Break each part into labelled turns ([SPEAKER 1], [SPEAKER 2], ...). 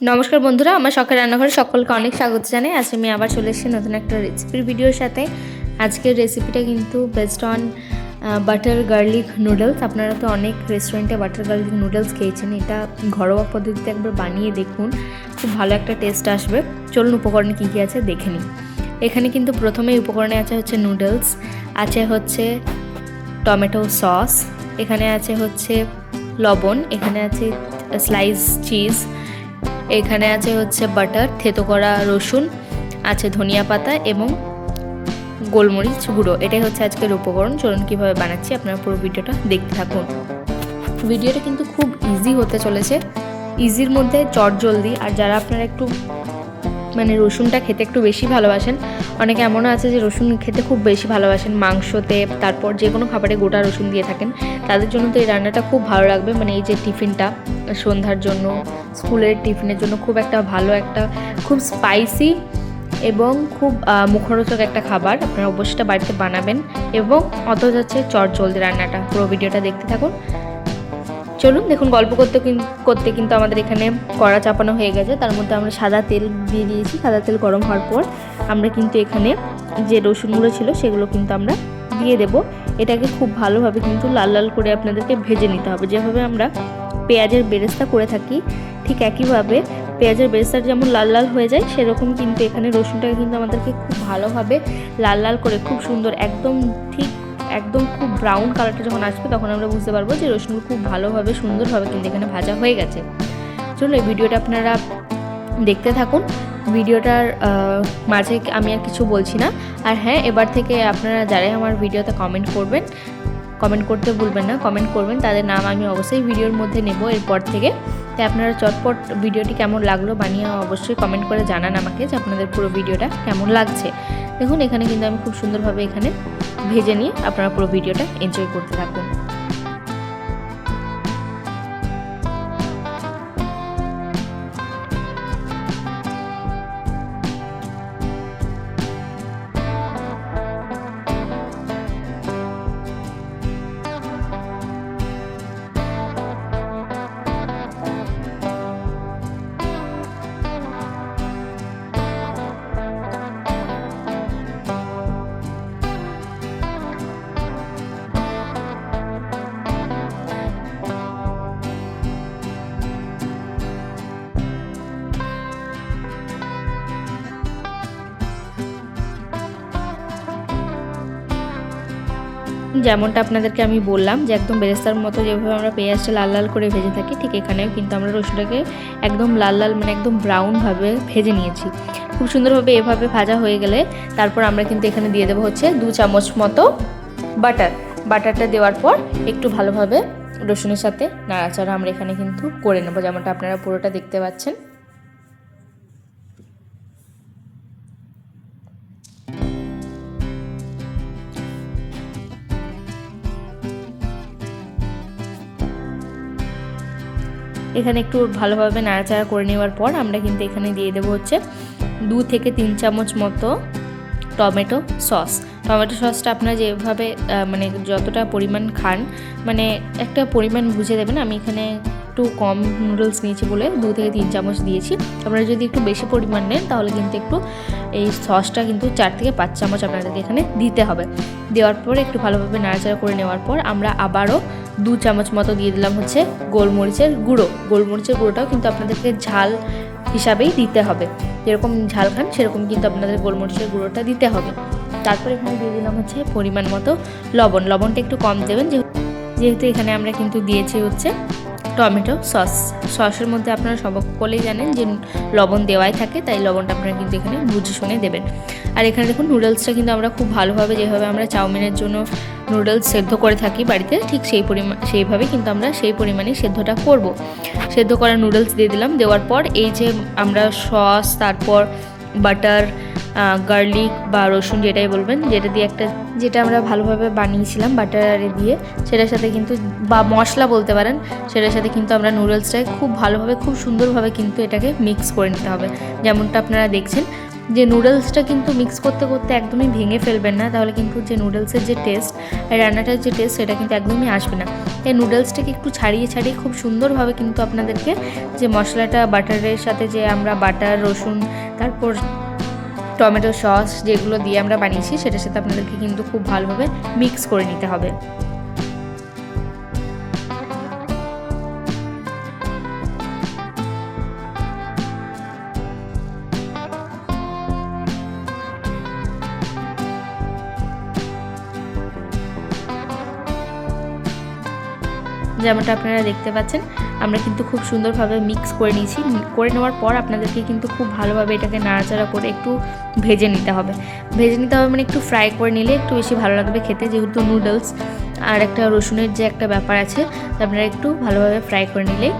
[SPEAKER 1] নমস্কার বন্ধুরা, আমার শখের রান্নাঘরে সকলকে অনেক স্বাগত জানাই। আজ আমি আবার চলে এসেছি নতুন একটা রেসিপির ভিডিওর সাথে। আজকের রেসিপিটা কিন্তু based on butter garlic noodles আপনারা তো অনেক রেস্টুরেন্টে বাটার গার্লিক নুডলস খেয়েছেন, এটা ঘরোয়া পদ্ধতিতে একবার বানিয়ে দেখুন। খুব ভালো একটা টেস্ট আসবে। চলুন উপকরণে কী কী আছে দেখে নিন এখানে কিন্তু প্রথমেই উপকরণে আছে হচ্ছে নুডলস আছে হচ্ছে টমেটো সস এখানে আছে হচ্ছে লবণ, এখানে আছে স্লাইস চিজ এখানে আছে হচ্ছে বাটার, থেতো করা রসুন, আছে ধনিয়া পাতা এবং গোলমরিচ গুঁড়ো। এটাই হচ্ছে আজকের উপকরণ। চলুন কীভাবে বানাচ্ছি, আপনারা পুরো ভিডিওটা দেখতে থাকুন। ভিডিওটা কিন্তু খুব ইজি হতে চলেছে। ইজির মধ্যে চট জলদি। আর যারা আপনারা একটু মানে রসুনটা খেতে একটু বেশি ভালোবাসেন। অনেকে এমনও আছে যে রসুন খেতে খুব বেশি ভালোবাসেন, মাংসতে তারপর যে কোনো খাবারে গোটা রসুন দিয়ে থাকেন। তাদের জন্য তো এই রান্নাটা খুব ভালো লাগবে। মানে এই যে টিফিনটা, সন্ধ্যার জন্য, স্কুলের টিফিনের জন্য খুব একটা ভালো একটা, খুব স্পাইসি এবং খুব মুখরোচক একটা খাবার। আপনারা অবশ্যই বাড়িতে বানাবেন এবং অত যাচ্ছে চট জলদি রান্নাটা। পুরো ভিডিওটা দেখতে থাকুন। চলুন দেখুন গল্প করতে করতে কিন্তু আমাদের এখানে কড়া চাপানো হয়ে গেছে। তার মধ্যে আমরা সাদা তেল দিয়ে দিয়েছি। সাদা তেল গরম হওয়ার পর আমরা কিন্তু এখানে যে রসুনগুলো ছিল সেগুলো কিন্তু আমরা দিয়ে দেব। এটাকে খুব ভালোভাবে কিন্তু লাল লাল করে আপনাদেরকে ভেজে নিতে হবে। যেভাবে আমরা পেঁয়াজের বেরেস্তা করে থাকি, ঠিক একইভাবে পেঁয়াজের বেরেস্তা যেমন লাল লাল হয়ে যায়, সেরকম কিন্তু এখানে রসুনটাকে কিন্তু আমাদেরকে খুব ভালোভাবে লাল লাল করে, খুব সুন্দর, একদম ঠিক একদম খুব ব্রাউন কালারটা যখন আসবে, তখন আমরা বুঝতে পারব যে রসুনগুলো খুব ভালোভাবে, সুন্দরভাবে কিন্তু এখানে ভাজা হয়ে গেছে। চলুন, এই ভিডিওটা আপনারা দেখতে থাকুন। ভিডিওটার মাঝে আমি আর কিছু বলছি না। আর হ্যাঁ এবার থেকে আপনারা যারাই আমার ভিডিওতে কমেন্ট করবেন কমেন্ট করতে ভুলবেন না কমেন্ট করবেন, তাদের নাম আমি অবশ্যই ভিডিওর মধ্যে নেব এরপর থেকে। তাই আপনারা চটপট ভিডিওটি কেমন লাগল বানিয়ে অবশ্যই কমেন্ট করে জানান আমাকে যে আপনাদের পুরো ভিডিওটা কেমন লাগছে। দেখুন, এখানে কিন্তু আমি খুব সুন্দরভাবে এখানে ভেজে নিয়ে আপনারা পুরো ভিডিওটা এনজয় করতে থাকুন। যেমনটা আপনাদেরকে আমি বললাম যে একদম বেরেস্তার মতো যেভাবে আমরা পেঁয়াজটা লাল লাল করে ভেজে থাকি, ঠিক এখানেও কিন্তু আমরা রসুনটাকে একদম লাল লাল মানে একদম ব্রাউনভাবে ভেজে নিয়েছি। খুব সুন্দরভাবে এভাবে ভাজা হয়ে গেলে তারপর আমরা কিন্তু এখানে দিয়ে দেবো হচ্ছে দু চামচ মতো বাটার বাটারটা দেওয়ার পর একটু ভালোভাবে রসুনের সাথে নাড়াচাড়া আমরা এখানে কিন্তু করে নেব, যেমনটা আপনারা পুরোটা দেখতে পাচ্ছেন। এখানে একটু ভালোভাবে নাড়াচাড়া করে নেওয়ার পর আমরা কিন্তু এখানে দিয়ে দেবো হচ্ছে দু থেকে তিন চামচ মতো টমেটো সস। টমেটো সসটা আপনারা যেভাবে মানে যতটা পরিমাণ খান মানে একটা পরিমাণ বুঝে দেবেন। আমি এখানে একটু কম নুডলস নিয়েছি বলে দু থেকে তিন চামচ দিয়েছি। আপনারা যদি একটু বেশি পরিমাণ নেন, তাহলে কিন্তু একটু এই সসটা কিন্তু চার থেকে পাঁচ চামচ আপনাদেরকে এখানে দিতে হবে। দেওয়ার পর একটু ভালোভাবে নাড়াচাড়া করে নেওয়ার পর আমরা আবারও দু চামচ মতো দিয়ে দিলাম হচ্ছে গোলমরিচের গুঁড়ো। গোলমরিচের গুঁড়োটাও কিন্তু আপনাদেরকে ঝাল হিসাবেই দিতে হবে। যেরকম ঝাল খান, সেরকম কিন্তু আপনাদের গোলমরিচের গুঁড়োটা দিতে হবে। তারপর এখানে দিয়ে দিলাম হচ্ছে পরিমাণ মতো লবণ। লবণটা একটু কম দেবেন, যেহেতু এখানে আমরা কিন্তু দিয়েছি হচ্ছে টমেটো সস। সসের মধ্যে আপনারা সকলেই জানেন যে লবণ দেওয়াই থাকে, তাই লবণটা আপনারা কিন্তু এখানে বুঝে শুনে দেবেন। আর এখানে দেখুন নুডলসটা কিন্তু আমরা খুব ভালোভাবে যেভাবে আমরা চাউমিনের জন্য নুডলস সেদ্ধ করে থাকি বাড়িতে, ঠিক সেই পরিমাণ সেইভাবে কিন্তু আমরা সেই পরিমাণে সেদ্ধটা করব। সেদ্ধ করা নুডলস দিয়ে দিলাম, দেওয়ার পর এই যে আমরা সস, তারপর বাটার গার্লিক বা রসুন যেটাই বলবেন, যেটা দিয়ে একটা যেটা আমরা ভালোভাবে বানিয়েছিলাম, বাটারে দিয়ে, সেটার সাথে কিন্তু বা মশলা বলতে পারেন, সেটার সাথে কিন্তু আমরা নুডলসটাকে খুব ভালোভাবে, খুব সুন্দরভাবে কিন্তু এটাকে মিক্স করে নিতে হবে। যেমনটা আপনারা দেখছেন, যে নুডলসটা কিন্তু মিক্স করতে করতে একদমই ভেঙে ফেলবেন না, তাহলে কিন্তু যে নুডলসের যে টেস্ট রান্নাটার যে টেস্ট সেটা কিন্তু একদমই আসবে না। তাই নুডলসটাকে একটু ছাড়িয়ে ছাড়িয়ে খুব সুন্দরভাবে কিন্তু আপনাদেরকে যে মশলাটা, বাটারের সাথে যে আমরা বাটার, রসুন, তারপর টমেটো সস যেগুলো দিয়ে আমরা বানিয়েছি, সেটার সাথে আপনাদেরকে কিন্তু খুব ভালোভাবে মিক্স করে নিতে হবে। যেমনটা আপনারা দেখতে পাচ্ছেন, আমরা কিন্তু খুব সুন্দরভাবে মিক্স করে নিয়েছি। করে নেওয়ার পর আপনাদেরকে কিন্তু খুব ভালোভাবে এটাকে নাড়াচাড়া করে একটু ভেজে নিতে হবে। ভেজে নিতে হবে মানে একটু ফ্রাই করে নিলে একটু বেশি ভালো লাগবে খেতে, যেহেতু নুডলস আর একটা রসুনের যে একটা ব্যাপার আছে আপনারা একটু ভালোভাবে ফ্রাই করে নিলেই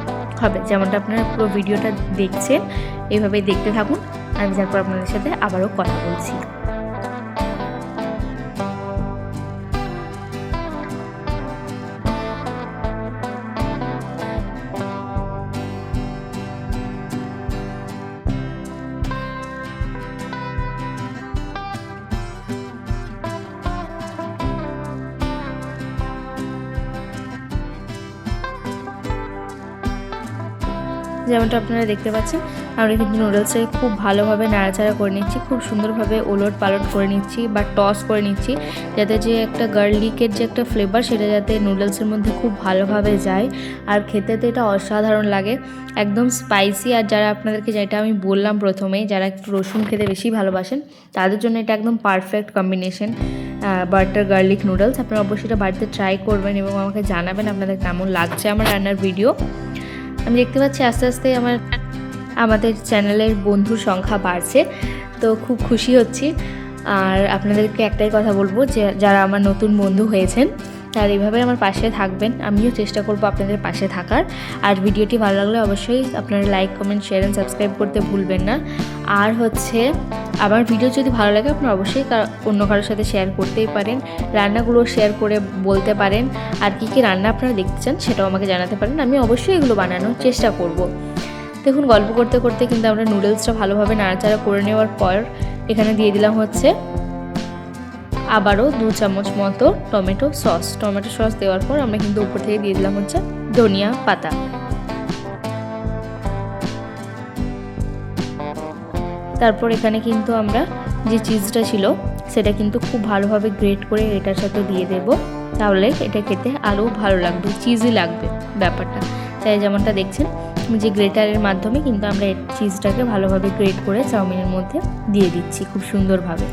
[SPEAKER 1] হবে। যেমনটা আপনারা পুরো ভিডিওটা দেখছেন এইভাবেই দেখতে থাকুন। আমি তারপর আপনাদের সাথে আবারও কথা বলছি। যেমনটা আপনারা দেখতে পাচ্ছেন, আমরা কিন্তু নুডলসে খুব ভালোভাবে নাড়াচাড়া করে নিচ্ছি, খুব সুন্দরভাবে ওলট পালট করে নিচ্ছি বা টস করে নিচ্ছি, যাতে যে একটা গার্লিকের যে একটা ফ্লেভার সেটা যাতে নুডলসের মধ্যে খুব ভালোভাবে যায়। আর খেতে তো এটা অসাধারণ লাগে, একদম স্পাইসি আর যারা আপনাদেরকে যেটা আমি বললাম প্রথমেই যারা একটু রসুন খেতে বেশি ভালোবাসেন, তাদের জন্য এটা একদম perfect combination butter garlic noodles আপনারা অবশ্যই এটা বাড়িতে ট্রাই করবেন এবং আমাকে জানাবেন আপনাদের কেমন লাগছে আমার রান্নার ভিডিও আমি দেখতে পাচ্ছি আস্তে আস্তে আমার আমাদের চ্যানেলের বন্ধুর সংখ্যা বাড়ছে, তো খুব খুশি হচ্ছি। আর আপনাদেরকে একটাই কথা বলব যে, যারা আমার নতুন বন্ধু হয়েছেন তারা এইভাবে আমার পাশে থাকবেন। আমিও চেষ্টা করব আপনাদের পাশে থাকার। আর ভিডিওটি ভালো লাগলে অবশ্যই আপনারা like comment share and subscribe করতে ভুলবেন না। আর হচ্ছে, আমার ভিডিও যদি ভালো লাগে আপনারা অবশ্যই অন্য কারোর সাথে শেয়ার করতেই পারেন। রান্নাগুলো শেয়ার করে বলতে পারেন। আর কী কী রান্না আপনারা দেখতে চান সেটাও আমাকে জানাতে পারেন। আমি অবশ্যই এগুলো বানানোর চেষ্টা করব। দেখুন, গল্প করতে করতে কিন্তু আমরা নুডলসটা ভালোভাবে নাড়াচাড়া করে নেওয়ার পর এখানে দিয়ে দিলাম হচ্ছে আবারও দু চামচ মতো টমেটো সস। টমেটো সস দেওয়ার পর আমরা কিন্তু উপর থেকে দিয়ে দিলাম হচ্ছে ধনিয়া পাতা। তারপর এখানে কিন্তু আমরা যে চিজটা ছিল, সেটা কিন্তু খুব ভালোভাবে গ্রেট করে এটার সাথে দিয়ে দেব। তাহলে এটা খেতে আরও ভালো লাগবে চিজই লাগবে ব্যাপারটা। তাই যেমনটা দেখছেন যে গ্রেটারের মাধ্যমে কিন্তু আমরা চিজটাকে ভালোভাবে গ্রেট করে চাউমিনের মধ্যে দিয়ে দিচ্ছি খুব সুন্দরভাবে।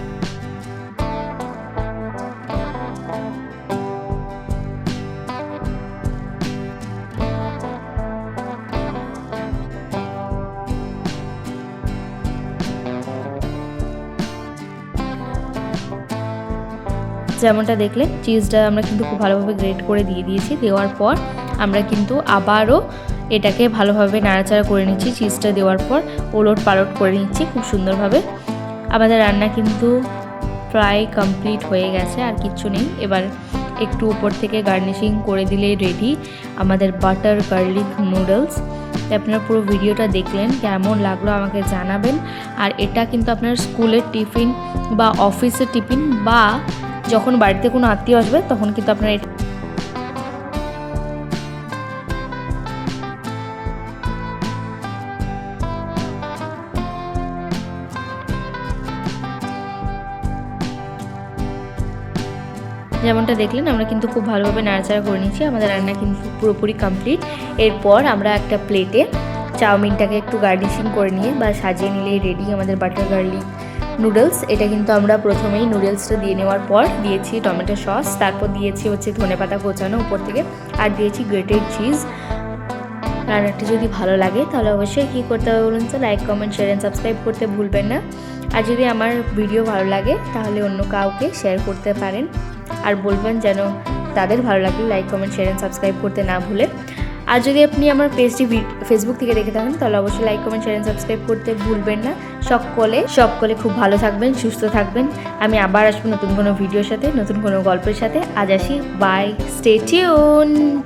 [SPEAKER 1] যেমনটা দেখলেন চিজটা আমরা কিন্তু খুব ভালোভাবে গ্রেট করে দিয়ে দিয়েছি। দেওয়ার পর আমরা কিন্তু আবারও এটাকে ভালোভাবে নাড়াচাড়া করে নিচ্ছি চিজটা দেওয়ার পর ওলট পালট করে নিচ্ছি খুব সুন্দরভাবে। আমাদের রান্না কিন্তু প্রায় কমপ্লিট হয়ে গেছে, আর কিচ্ছু নেই। এবার একটু উপর থেকে গার্নিশিং করে দিলেই রেডি আমাদের বাটার গার্লিক নুডলস আপনারা পুরো ভিডিওটা দেখলেন, কেমন লাগল আমাকে জানাবেন। আর এটা কিন্তু আপনার স্কুলের টিফিন বা অফিসের টিফিন বা যখন বাড়িতে কোনো আত্মীয় আসবে, তখন কিন্তু আপনারা এটা যেমনটা দেখলেন, আমরা কিন্তু খুব ভালোভাবে নাড়াচাড়া করে নিয়েছি। আমাদের রান্না কিন্তু পুরোপুরি কমপ্লিট এরপর আমরা একটা প্লেটে চাউমিনটাকে একটু গার্নিশিং করে নিয়ে বা সাজিয়ে নিলেই রেডি আমাদের বাটার গার্লিক নুডলস, এটা কিন্তু আমরা প্রথমেই নুডলসটা দিয়ে নেওয়ার পর দিয়েছি টমেটো সস, তারপর দিয়েছি হচ্ছে ধনে পাতা কোচানো উপর থেকে, আর দিয়েছি গ্রেটেড চিজ রান্নাটি যদি ভালো লাগে তাহলে অবশ্যই কী করতে হবে বলুন তো? Like comment share and subscribe করতে ভুলবেন না। আর যদি আমার ভিডিও ভালো লাগে তাহলে অন্য কাউকে শেয়ার করতে পারেন। আর বলবেন যেন তাদের ভালো লাগলে like comment share and subscribe করতে না ভুলে। আর যদি আপনি আমার পেজটি ফেসবুক থেকে দেখে থাকেন, তাহলে অবশ্যই লাইক কমেন্ট শেয়ার সাবস্ক্রাইব করতে ভুলবেন না। সকলে সকলে খুব ভালো থাকবেন, সুস্থ থাকবেন। আমি আবার আসব নতুন কোনো ভিডিওর সাথে, নতুন কোনো গল্পের সাথে। আজ আসি বাই স্টে টিউনড